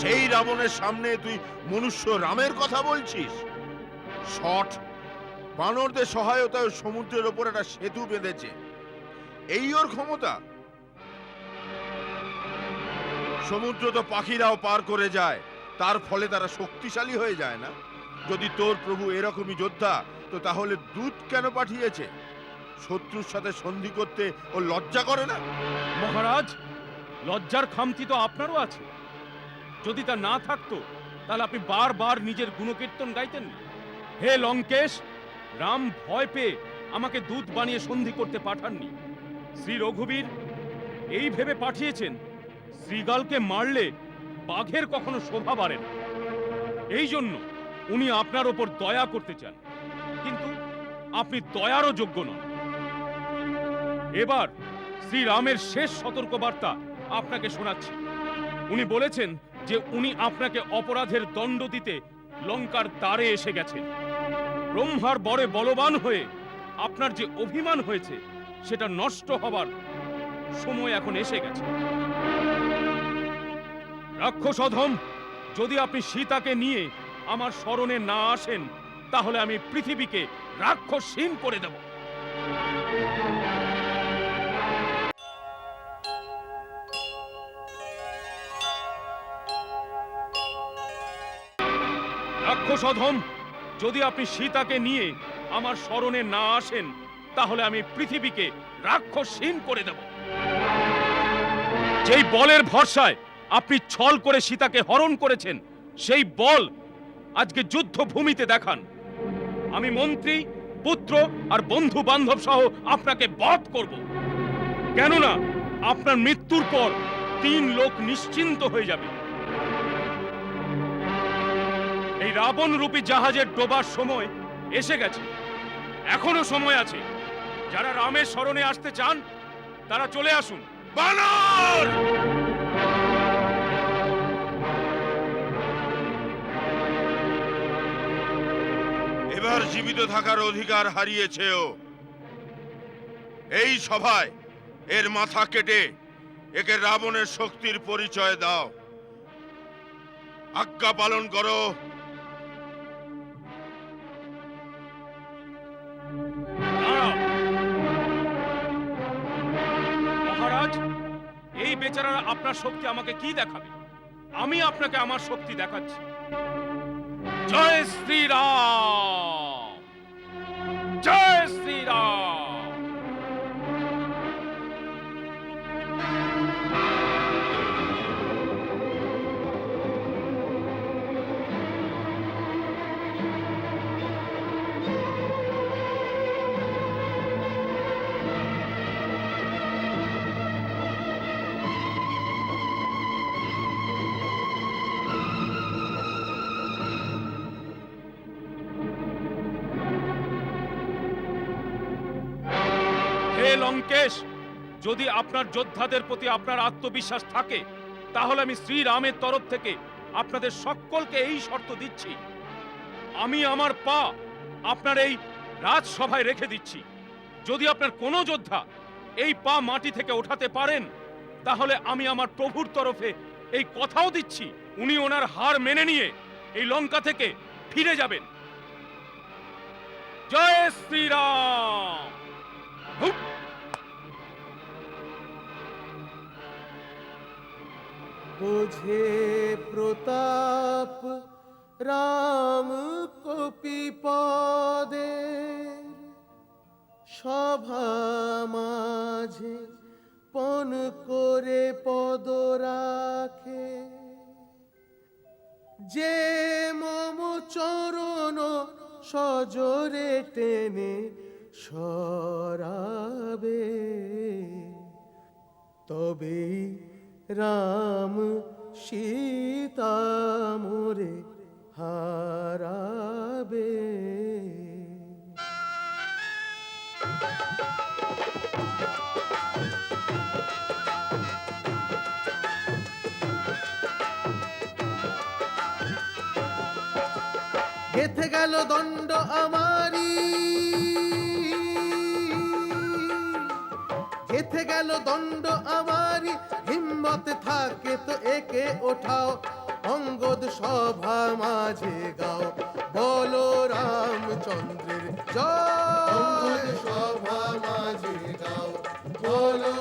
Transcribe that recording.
সেই রাবণের সামনে তুই মনুষ্য রামের কথা বলছিস? শট। বানরদের সহায়তায় সমুদ্রের ওপর একটা সেতু বেঁধেছে। এই ওর ক্ষমতা? সমুদ্র তো পাখিরাও পার করে যায়। তার ফলে তারা শক্তিশালী হয়ে যায় না? যদি তোর প্রভু এরকমই যোদ্ধা, তো তাহলে দূত কেন পাঠিয়েছে? শত্রুর সাথে সন্ধি করতে ও লজ্জা করে না? মহারাজ, লজ্জার খামতি তো আপনারও আছে। যদি তা না থাকতো, তাহলে আপনি বারবার নিজের গুণকীর্তন গাইতেন। হে লঙ্কেশ, রাম ভয় পেয়ে আমাকে দুধ বানিয়ে সন্ধি করতে পাঠাননি। শ্রী রঘুবীর, এই ভেবে পাঠিয়েছেন, শ্রীগালকে মারলে বাঘের কখনো শোভা বাড়ে না। এই জন্য উনি আপনার ওপর দয়া করতে চান। কিন্তু আপনি দয়ারও যোগ্য নন। এবার শ্রীরামের শেষ সতর্কবার্তা আপনাকে শোনাচ্ছি। উনি বলেছেন যে উনি আপনাকে অপরাধের দণ্ড দিতে লঙ্কার দ্বারে এসে গেছেন। ব্রহ্মার বরে বলবান হয়ে আপনার যে অভিমান হয়েছে, সেটা নষ্ট হবার সময় এখন এসে গেছে। রাক্ষস অধম, যদি আপনি সীতাকে নিয়ে আমার স্মরণে না আসেন, তাহলে আমি পৃথিবীকে রাক্ষসহীন করে দেব। রাক্ষস অধম যদি আপনি সীতাকে নিয়ে আমার স্মরণে না আসেন, তাহলে আমি পৃথিবীকে রাক্ষসহীন করে দেব। যেই বলের ভরসায় আপনি ছল করে সীতাকে হরণ করেছেন, সেই বল আজকে যুদ্ধ ভূমিতে দেখান। আমি মন্ত্রী, পুত্র আর বন্ধু বান্ধব সহ আপনাকে বধ করব। কেননা আপনার মৃত্যুর পর তিন লোক নিশ্চিন্ত হয়ে যাবে। এই রাবণ রূপী জাহাজের ডোবার সময় এসে গেছে। এখনও সময় আছে। যারা রামের স্মরণে আসতে চান, তারা চলে আসুন। বানর! এবার জীবিত থাকার অধিকার হারিয়েছে ও এই সভায় এর মাথা কেটে একে রাবণের শক্তির পরিচয় দাও। আজ্ঞা পালন করো। মহারাজ, এই বেচারা আপনার শক্তি আমাকে কি দেখাবে? আমি আপনাকে আমার শক্তি দেখাচ্ছি। জয় শ্রীরাম! লঙ্কেশ, যদি আপনার যোদ্ধাদের প্রতি আপনার আত্মবিশ্বাস থাকে, তাহলে আমি শ্রীরামের তরফ থেকে আপনাদের সকলকে এই শর্ত দিচ্ছি। আমি আমার পা আপনার এই রাজসভায় রেখে দিচ্ছি। যদি আপনার কোনো যোদ্ধা এই পা মাটি থেকে ওঠাতে পারেন, তাহলে আমি আমার প্রভুর তরফে এই কথাও দিচ্ছি। উনি ওনার হার মেনে নিয়ে এই লঙ্কা থেকে ফিরে যাবেন। জয় শ্রীরাম! বোঝে প্রতাপ রাম কপি পদে। সভা মাঝে পন করে পদ রাখে। যে মম চরণ সজরে টেনে সরাবে তবে রাম সীতা মোরে হারাবে। গেথে গেল দণ্ড আমারি গেথে গেল দণ্ড আমারি পথে থাকে তো একে ওঠাও, অঙ্গদ সভা মাঝে গাও। বলো রামচন্দ্রের জয়। সভা মাঝে গাও, বলো